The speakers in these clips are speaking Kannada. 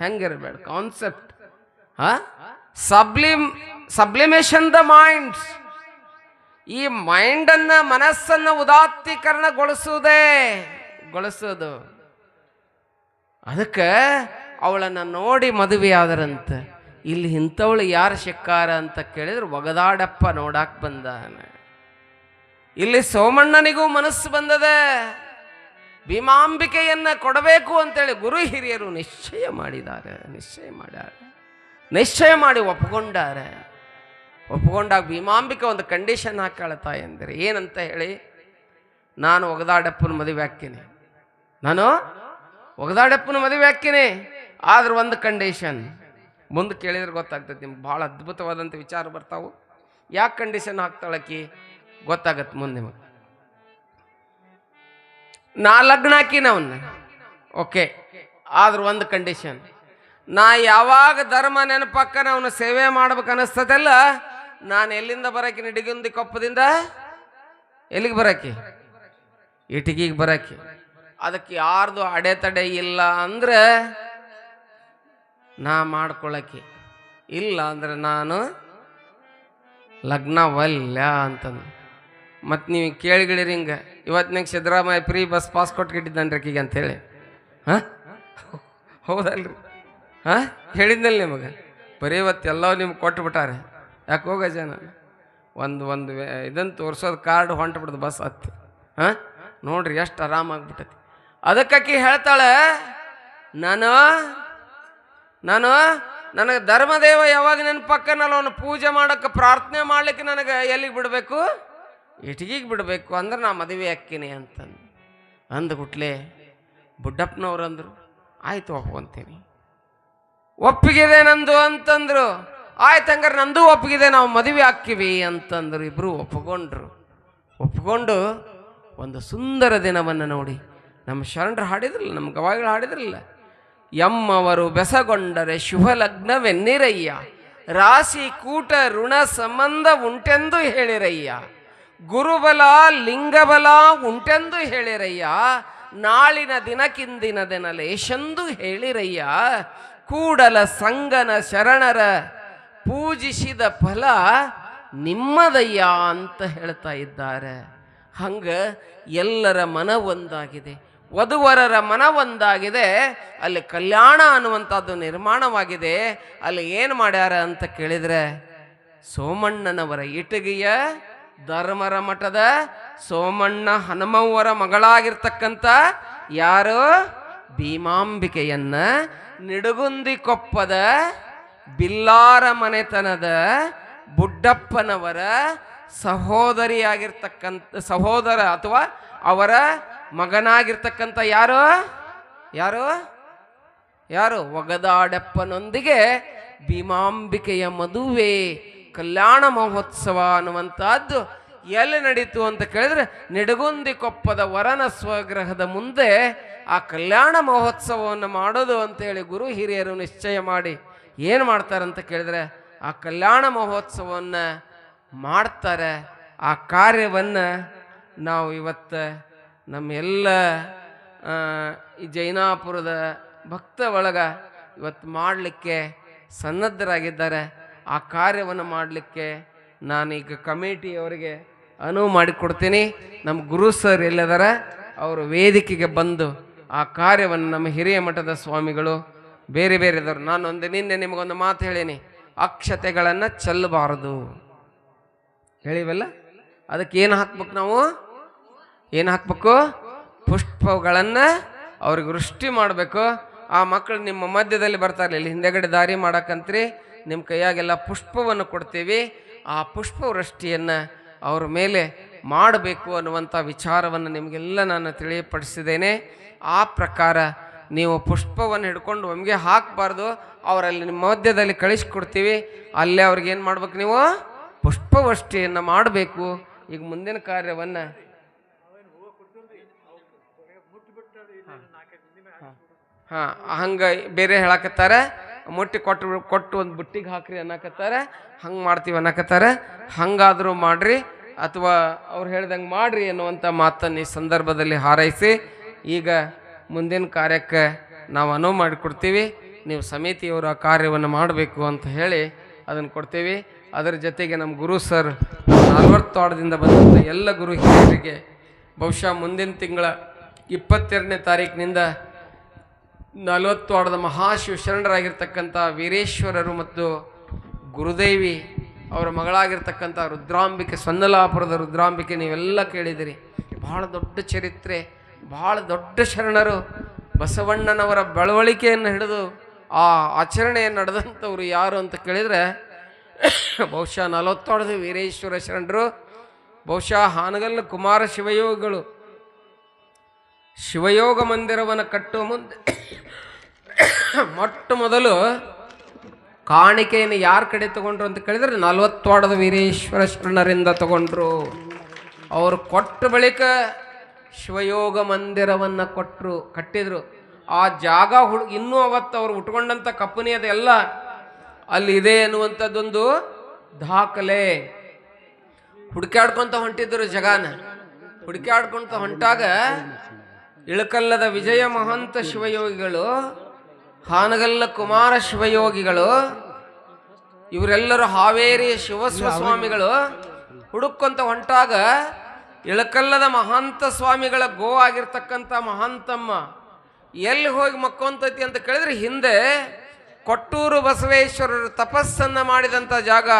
ಹೆಂಗಿರಬೇಡ concept sublime sublimation the minds ಈ ಮೈಂಡನ್ನು, ಮನಸ್ಸನ್ನು ಉದಾತ್ತೀಕರಣಗೊಳಿಸುವುದೇ ಗೊಳಿಸೋದು ಅದಕ್ಕೆ ಅವಳನ್ನು ನೋಡಿ ಮದುವೆ ಆದರಂತೆ. ಇಲ್ಲಿ ಇಂಥವಳು ಯಾರು ಶಿಕ್ಕಾರ ಅಂತ ಕೇಳಿದ್ರೆ ಒಗದಾಡಪ್ಪ ನೋಡಾಕ್ ಬಂದ ಇಲ್ಲಿ ಸೋಮಣ್ಣನಿಗೂ ಮನಸ್ಸು ಬಂದದೆ. ಭೀಮಾಂಬಿಕೆಯನ್ನ ಕೊಡಬೇಕು ಅಂತೇಳಿ ಗುರು ಹಿರಿಯರು ನಿಶ್ಚಯ ಮಾಡಿದ್ದಾರೆ, ನಿಶ್ಚಯ ಮಾಡ್ಯಾರೆ. ನಿಶ್ಚಯ ಮಾಡಿ ಒಪ್ಕೊಂಡಾರೆ. ಒಪ್ಪಿಕೊಂಡಾಗ ಭೀಮಾಂಬಿಕೆ ಒಂದು ಕಂಡೀಷನ್ ಹಾಕಾಳತಾ ಎಂದರೆ. ಏನಂತ ಹೇಳಿ, ನಾನು ಒಗದಾಡಪ್ಪನ ಮದುವೆ ಹಾಕ್ತೀನಿ ನಾನು ಒಗದಾಡಪ್ಪನ ಮದುವೆ ಹಾಕ್ತೀನಿ ಆದ್ರೆ ಒಂದು ಕಂಡೀಷನ್ ಮುಂದೆ ಕೇಳಿದ್ರೆ ಗೊತ್ತಾಗ್ತೈತಿ ನಿಮ್ಗೆ ಭಾಳ ಅದ್ಭುತವಾದಂಥ ವಿಚಾರ ಬರ್ತಾವು. ಯಾಕೆ ಕಂಡೀಷನ್ ಹಾಕ್ತಾಳಕಿ? ಗೊತ್ತಾಗತ್ತೆ ಮುಂದೆ ನಿಮಗೆ. ನಾ ಲಗ್ನ ಹಾಕಿನ ಅವನ್ನ ಓಕೆ ಆದ್ರೆ ಒಂದು ಕಂಡೀಷನ್ ನಾ ಯಾವಾಗ ಧರ್ಮ ನೆನಪಕ್ಕನ ಅವನ ಸೇವೆ ಮಾಡ್ಬೇಕು ಅನಿಸ್ತದಲ್ಲ, ನಾನು ಎಲ್ಲಿಂದ ಬರಕಿನ ನಿಡಿಗುಂದಿ ಕೊಪ್ಪದಿಂದ? ಎಲ್ಲಿಗೆ ಬರಕಿ? ಇಟಗಿಗೆ ಬರಕಿ. ಅದಕ್ಕೆ ಯಾರ್ದು ಅಡೆತಡೆ ಇಲ್ಲ ಅಂದ್ರೆ ನಾ ಮಾಡ್ಕೊಳಕ್ಕೆ. ಇಲ್ಲ ಅಂದ್ರೆ ನಾನು ಲಗ್ನ ವಲ್ಯ ಅಂತಂದು. ಮತ್ತು ನೀವು ಕೇಳಿಗಳಿರಿ ಹಿಂಗೆ. ಇವತ್ತಿನಾಗ ಸಿದ್ದರಾಮಯ್ಯ ಫ್ರೀ ಬಸ್ ಪಾಸ್ ಕೊಟ್ಕಿಟ್ಟಿದ್ದಾನೆ ಆಕಿಗೆ ಅಂಥೇಳಿ ಹಾಂ? ಹೌದಲ್ರಿ. ಹಾಂ? ಹೇಳಿದ್ನಲ್ಲ ನಿಮಗೆ? ಬರೀ ಇವತ್ತೆಲ್ಲವೂ ನಿಮ್ಗೆ ಕೊಟ್ಬಿಟ್ಟಾರೆ. ಯಾಕೆ ಹೋಗ ಜನ? ಒಂದು ಒಂದು ಇದನ್ನು ತೋರಿಸೋದು ಕಾರ್ಡ್ ಹೊಂಟ್ಬಿಡ್ದು ಬಸ್ ಹತ್ತು. ಹಾಂ? ನೋಡ್ರಿ ಎಷ್ಟು ಆರಾಮಾಗ್ಬಿಟ್ಟೈತಿ ಅದಕ್ಕಾಕಿ ಹೇಳ್ತಾಳೆ, ನಾನು ನಾನು, ನನಗೆ ಧರ್ಮದೇವ ಯಾವಾಗ ನೆನಪಕ್ಕನಲ್ಲ ಅವನು ಪೂಜೆ ಮಾಡೋಕ್ಕೆ ಪ್ರಾರ್ಥನೆ ಮಾಡ್ಲಿಕ್ಕೆ ನನಗೆ ಎಲ್ಲಿಗೆ ಬಿಡಬೇಕು? ಇಟಗಿಗೆ ಬಿಡಬೇಕು ಅಂದ್ರೆ ನಾ ಮದುವೆ ಅಕ್ಕಿನಿ ಅಂತಂದು. ಅಂದ್ಬಿಟ್ಲೆ ಬುಡ್ಡಪ್ಪನವ್ರು ಅಂದರು ಆಯ್ತು ಒಪ್ಕೊಂತೀನಿ ಒಪ್ಪಿಗಿದೆ ನಂದು ಅಂತಂದ್ರು. ಆಯ್ತು ಹಂಗಾರೆ ನಂದು ಒಪ್ಪಿಗಿದೆ, ನಾವು ಮದುವೆ ಹಾಕಿವಿ ಅಂತಂದ್ರು. ಇಬ್ಬರು ಒಪ್ಪಿಕೊಂಡ್ರು ಒಪ್ಪಿಕೊಂಡು ಒಂದು ಸುಂದರ ದಿನವನ್ನು ನೋಡಿ. ನಮ್ಮ ಶರಣರು ಹಾಡಿದ್ರಲ್ಲ, ನಮ್ಮ ಗವಾಯಿಗಳು ಹಾಡಿದ್ರಲ್ಲ ಎಮ್ಮವರು ಬೆಸಗೊಂಡರೆ ಶುಭ ಲಗ್ನವೆನ್ನಿರಯ್ಯ ರಾಶಿ ಕೂಟ ಋಣ ಸಂಬಂಧ ಉಂಟೆಂದು ಹೇಳಿರಯ್ಯ ಗುರುಬಲ, ಲಿಂಗಬಲ ಉಂಟೆಂದು ಹೇಳಿರಯ್ಯ. ನಾಳಿನ ದಿನಕ್ಕಿಂದಿನ ದಿನ ಲೇಶೆಂದು ಹೇಳಿರಯ್ಯ. ಕೂಡಲ ಸಂಗನ ಶರಣರ ಪೂಜಿಸಿದ ಫಲ ನಿಮ್ಮದಯ್ಯ ಅಂತ ಹೇಳ್ತಾ ಇದ್ದಾರೆ. ಹಂಗ ಎಲ್ಲರ ಮನ ಒಂದಾಗಿದೆ. ವಧುವರರ ಮನ ಒಂದಾಗಿದೆ. ಅಲ್ಲಿ ಕಲ್ಯಾಣ ಅನ್ನುವಂಥದ್ದು ನಿರ್ಮಾಣವಾಗಿದೆ. ಅಲ್ಲಿ ಏನು ಮಾಡ್ಯಾರ ಅಂತ ಕೇಳಿದ್ರೆ, ಸೋಮಣ್ಣನವರ ಇಟಗಿಯ ಧರ್ಮರ ಮಠದ ಸೋಮಣ್ಣ ಹನುಮವ್ವರ ಮಗಳಾಗಿರ್ತಕ್ಕಂಥ ಯಾರು? ಭೀಮಾಂಬಿಕೆಯನ್ನ ನಿಡುಗುಂದಿ ಕೊಪ್ಪದ ಬಿಲ್ಲಾರ ಮನೆತನದ ಬುಡ್ಡಪ್ಪನವರ ಸಹೋದರಿಯಾಗಿರ್ತಕ್ಕಂಥ, ಸಹೋದರ ಅಥವಾ ಅವರ ಮಗನಾಗಿರ್ತಕ್ಕಂಥ ಯಾರು? ಯಾರು? ಯಾರು? ಒಗದಾಡಪ್ಪನೊಂದಿಗೆ ಭೀಮಾಂಬಿಕೆಯ ಮದುವೆ ಕಲ್ಯಾಣ ಮಹೋತ್ಸವ ಅನ್ನುವಂಥದ್ದು ಎಲ್ಲಿ ನಡೀತು ಅಂತ ಕೇಳಿದ್ರೆ ನಿಡಗುಂದಿ ಕೊಪ್ಪದ ವರನ ಸ್ವಗ್ರಹದ ಮುಂದೆ ಆ ಕಲ್ಯಾಣ ಮಹೋತ್ಸವವನ್ನು ಮಾಡೋದು ಅಂತೇಳಿ ಗುರು ಹಿರಿಯರು ನಿಶ್ಚಯ ಮಾಡಿ ಏನು ಮಾಡ್ತಾರಂತ ಕೇಳಿದ್ರೆ ಆ ಕಲ್ಯಾಣ ಮಹೋತ್ಸವವನ್ನು ಮಾಡ್ತಾರೆ. ಆ ಕಾರ್ಯವನ್ನು ನಾವು ಇವತ್ತು ನಮ್ಮೆಲ್ಲ ಈ ಜೈನಾಪುರದ ಭಕ್ತ ಒಳಗ ಇವತ್ತು ಮಾಡಲಿಕ್ಕೆ ಸನ್ನದ್ಧರಾಗಿದ್ದಾರೆ. ಆ ಕಾರ್ಯವನ್ನು ಮಾಡಲಿಕ್ಕೆ ನಾನೀಗ ಕಮಿಟಿಯವರಿಗೆ ಅನುವು ಮಾಡಿಕೊಡ್ತೀನಿ. ನಮ್ಮ ಗುರು ಸರ್ ಎಲ್ಲದರ? ಅವರು ವೇದಿಕೆಗೆ ಬಂದು ಆ ಕಾರ್ಯವನ್ನು ನಮ್ಮ ಹಿರಿಯ ಮಠದ ಸ್ವಾಮಿಗಳು ಬೇರೆ ಬೇರೆದವರು. ನಾನೊಂದು ನಿನ್ನೆ ನಿಮಗೊಂದು ಮಾತು ಹೇಳೀನಿ. ಅಕ್ಷತೆಗಳನ್ನು ಚೆಲ್ಲಬಾರದು. ಹೇಳಿವಲ್ಲ? ಅದಕ್ಕೆ ಏನು ಹಾಕ್ಬೇಕು ನಾವು? ಏನು ಹಾಕ್ಬೇಕು? ಪುಷ್ಪಗಳನ್ನು ಅವ್ರಿಗೆ ವೃಷ್ಟಿ ಮಾಡಬೇಕು. ಆ ಮಕ್ಕಳು ನಿಮ್ಮ ಮಧ್ಯದಲ್ಲಿ ಬರ್ತಾರೆ ಇಲ್ಲಿ ಹಿಂದೆಗಡೆ ದಾರಿ ಮಾಡಕ್ಕಂತ್ರಿ ನಿಮ್ಮ ಕೈಯಾಗೆಲ್ಲ ಪುಷ್ಪವನ್ನು ಕೊಡ್ತೀವಿ ಆ ಪುಷ್ಪವೃಷ್ಟಿಯನ್ನು ಅವ್ರ ಮೇಲೆ ಮಾಡಬೇಕು ಅನ್ನುವಂಥ ವಿಚಾರವನ್ನು ನಿಮಗೆಲ್ಲ ನಾನು ತಿಳಿಯಪಡಿಸಿದ್ದೇನೆ. ಆ ಪ್ರಕಾರ ನೀವು ಪುಷ್ಪವನ್ನು ಹಿಡ್ಕೊಂಡು ಒಮ್ಗೆ ಹಾಕಬಾರ್ದು ಅವರಲ್ಲಿ ನಿಮ್ಮ ಮಧ್ಯದಲ್ಲಿ ಕಳಿಸ್ಕೊಡ್ತೀವಿ ಅಲ್ಲೇ ಅವ್ರಿಗೆ ಏನು ಮಾಡ್ಬೇಕು ನೀವು? ಪುಷ್ಪವೃಷ್ಟಿಯನ್ನು ಮಾಡಬೇಕು. ಈಗ ಮುಂದಿನ ಕಾರ್ಯವನ್ನು ಹಾಂ ಹಂಗೆ ಬೇರೆ ಹೇಳಕತ್ತಾರ? ಮುಟ್ಟಿ ಕೊಟ್ಟು ಕೊಟ್ಟು ಒಂದು ಬುಟ್ಟಿಗೆ ಹಾಕ್ರಿ ಅನ್ನಕತ್ತಾರೆ. ಹಂಗೆ ಮಾಡ್ತೀವಿ ಅನ್ನಕತ್ತಾರ. ಹಂಗಾದರೂ ಮಾಡ್ರಿ ಅಥವಾ ಅವ್ರು ಹೇಳ್ದಂಗೆ ಮಾಡ್ರಿ ಅನ್ನುವಂಥ ಮಾತನ್ನು ಈ ಸಂದರ್ಭದಲ್ಲಿ ಹಾರೈಸಿ, ಈಗ ಮುಂದಿನ ಕಾರ್ಯಕ್ಕೆ ನಾವು ಅನುವು ಮಾಡಿಕೊಡ್ತೀವಿ. ನೀವು ಸಮಿತಿಯವರು ಆ ಕಾರ್ಯವನ್ನು ಮಾಡಬೇಕು ಅಂತ ಹೇಳಿ ಅದನ್ನು ಕೊಡ್ತೀವಿ. ಅದರ ಜೊತೆಗೆ ನಮ್ಮ ಗುರು ಸರ್ ನಲ್ವತ್ತಾಡದಿಂದ ಬಂದಂಥ ಎಲ್ಲ ಗುರು ಹಿರಿಯರಿಗೆ ಬಹುಶಃ ಮುಂದಿನ ತಿಂಗಳ ಇಪ್ಪತ್ತೆರಡನೇ ತಾರೀಕಿನಿಂದ ನಲವತ್ತು ವಾರದ ಮಹಾಶಿವ ಶರಣರಾಗಿರ್ತಕ್ಕಂಥ ವೀರೇಶ್ವರರು ಮತ್ತು ಗುರುದೇವಿ ಅವರ ಮಗಳಾಗಿರ್ತಕ್ಕಂಥ ರುದ್ರಾಂಬಿಕೆ ಸೊನ್ನಲಾಪುರದ ರುದ್ರಾಂಬಿಕೆ ನೀವೆಲ್ಲ ಕೇಳಿದಿರಿ. ಬಹಳ ದೊಡ್ಡ ಚರಿತ್ರೆ, ಬಹಳ ದೊಡ್ಡ ಶರಣರು ಬಸವಣ್ಣನವರ ಬೆಳವಳಿಕೆಯನ್ನು ಹಿಡಿದು ಆ ಆಚರಣೆಯನ್ನು ನಡೆದಂಥವ್ರು ಯಾರು ಅಂತ ಕೇಳಿದರೆ, ಬಹುಶಃ ನಲವತ್ತೊಡೆದು ವೀರೇಶ್ವರ ಶರಣರು, ಬಹುಶಃ ಹಾನಗಲ್ಲ ಕುಮಾರ ಶಿವಯೋಗಿಗಳು ಶಿವಯೋಗ ಮಂದಿರವನ್ನು ಕಟ್ಟುವ ಮುಂದೆ ಮೊಟ್ಟ ಮೊದಲು ಕಾಣಿಕೆಯನ್ನು ಯಾರ ಕಡೆ ತಗೊಂಡ್ರು ಅಂತ ಕೇಳಿದ್ರೆ ನಲ್ವತ್ತೋಡದ ವೀರೇಶ್ವರ ಶರಣರಿಂದ ತಗೊಂಡ್ರು. ಅವರು ಕೊಟ್ಟ ಬಳಿಕ ಶಿವಯೋಗ ಮಂದಿರವನ್ನು ಕೊಟ್ಟರು ಕಟ್ಟಿದ್ರು. ಆ ಜಾಗ ಹುಡು, ಇನ್ನೂ ಅವತ್ತು ಅವರು ಉಟ್ಕೊಂಡಂಥ ಕಪ್ಪನಿ ಅದೆಲ್ಲ ಅಲ್ಲಿ ಇದೆ ಅನ್ನುವಂಥದ್ದೊಂದು ದಾಖಲೆ. ಹುಡುಕಾಡ್ಕೊಂತ ಹೊಂಟಿದ್ರು ಜಗಾನ. ಹುಡುಕಾಡ್ಕೊಂತ ಹೊಂಟಾಗ ಇಳಕಲ್ಲದ ವಿಜಯ ಮಹಂತ ಶಿವಯೋಗಿಗಳು, ಹಾನಗಲ್ಲ ಕುಮಾರ ಶಿವಯೋಗಿಗಳು, ಇವರೆಲ್ಲರೂ ಹಾವೇರಿ ಶಿವಸ್ವ ಸ್ವಾಮಿಗಳು ಹುಡುಕೊಂತ ಹೊಂಟಾಗ ಇಳಕಲ್ಲದ ಮಹಾಂತ ಸ್ವಾಮಿಗಳ ಗೋ ಆಗಿರ್ತಕ್ಕಂಥ ಮಹಾಂತಮ್ಮ ಎಲ್ಲಿ ಹೋಗಿ ಮಕ್ಕೊಂತೈತಿ ಅಂತ ಕೇಳಿದ್ರೆ ಹಿಂದೆ ಕೊಟ್ಟೂರು ಬಸವೇಶ್ವರರು ತಪಸ್ಸನ್ನ ಮಾಡಿದಂಥ ಜಾಗ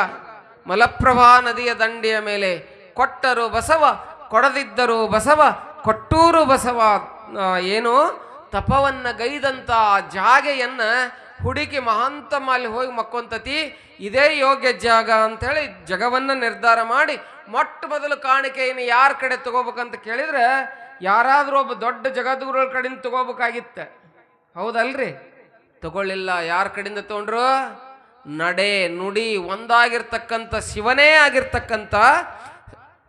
ಮಲಪ್ರಭಾ ನದಿಯ ದಂಡೆಯ ಮೇಲೆ. ಕೊಟ್ಟರು ಬಸವ, ಕೊಡದಿದ್ದರು ಬಸವ, ಕೊಟ್ಟೂರು ಬಸವ ಏನು? ತಪವನ್ನ ಗೈದಂಥ ಆ ಜಾಗೆಯನ್ನ ಹುಡುಕಿ ಮಹಾಂತ ಮಾಲಿ ಹೋಗಿ ಮಕ್ಕೊಂತತಿ. ಇದೇ ಯೋಗ್ಯ ಜಾಗ ಅಂತೇಳಿ ಜಗವನ್ನ ನಿರ್ಧಾರ ಮಾಡಿ ಮೊಟ್ಟ ಮೊದಲು ಕಾಣಿಕೆಯನ್ನು ಯಾರ ಕಡೆ ತಗೋಬೇಕಂತ ಕೇಳಿದ್ರೆ ಯಾರಾದರೂ ಒಬ್ಬ ದೊಡ್ಡ ಜಗದ್ಗುರುಗಳ ಕಡೆಯಿಂದ ತಗೋಬೇಕಾಗಿತ್ತ. ಹೌದಲ್ರಿ? ತಗೊಳ್ಳಿಲ್ಲ. ಯಾರ ಕಡೆಯಿಂದ ತಗೊಂಡ್ರು? ನಡೆ, ನುಡಿ, ಒಂದಾಗಿರ್ತಕ್ಕಂಥ, ಶಿವನೇ ಆಗಿರ್ತಕ್ಕಂಥ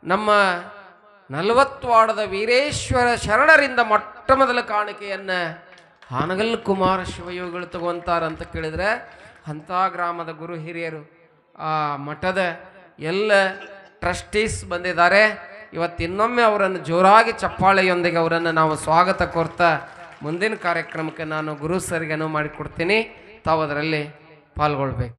ನಮ್ಮ ನಲವತ್ವಾಡದ ವೀರೇಶ್ವರ ಶರಣರಿಂದ ಮೊಟ್ಟ ಮೊದಲ ಕಾಣಿಕೆಯನ್ನ ಹಾನಗಲ್ ಕುಮಾರ ಶಿವಯೋಗಿಗಳು ತಗೊಂತಾರಂತ ಕೇಳಿದ್ರೆ ಅಂಥ ಗ್ರಾಮದ ಗುರು ಹಿರಿಯರು ಆ ಮಠದ ಎಲ್ಲ ಟ್ರಸ್ಟೀಸ್ ಬಂದಿದ್ದಾರೆ. ಇವತ್ತು ಇನ್ನೊಮ್ಮೆ ಅವರನ್ನು ಜೋರಾಗಿ ಚಪ್ಪಾಳೆಯೊಂದಿಗೆ ಅವರನ್ನು ನಾವು ಸ್ವಾಗತ ಕೋರ್ತಾ ಮುಂದಿನ ಕಾರ್ಯಕ್ರಮಕ್ಕೆ ನಾನು ಗುರು ಸರ್ಗೆ ಅನುವು ಮಾಡಿಕೊಡ್ತೀನಿ. ತಾವು ಅದರಲ್ಲಿ ಪಾಲ್ಗೊಳ್ಬೇಕು.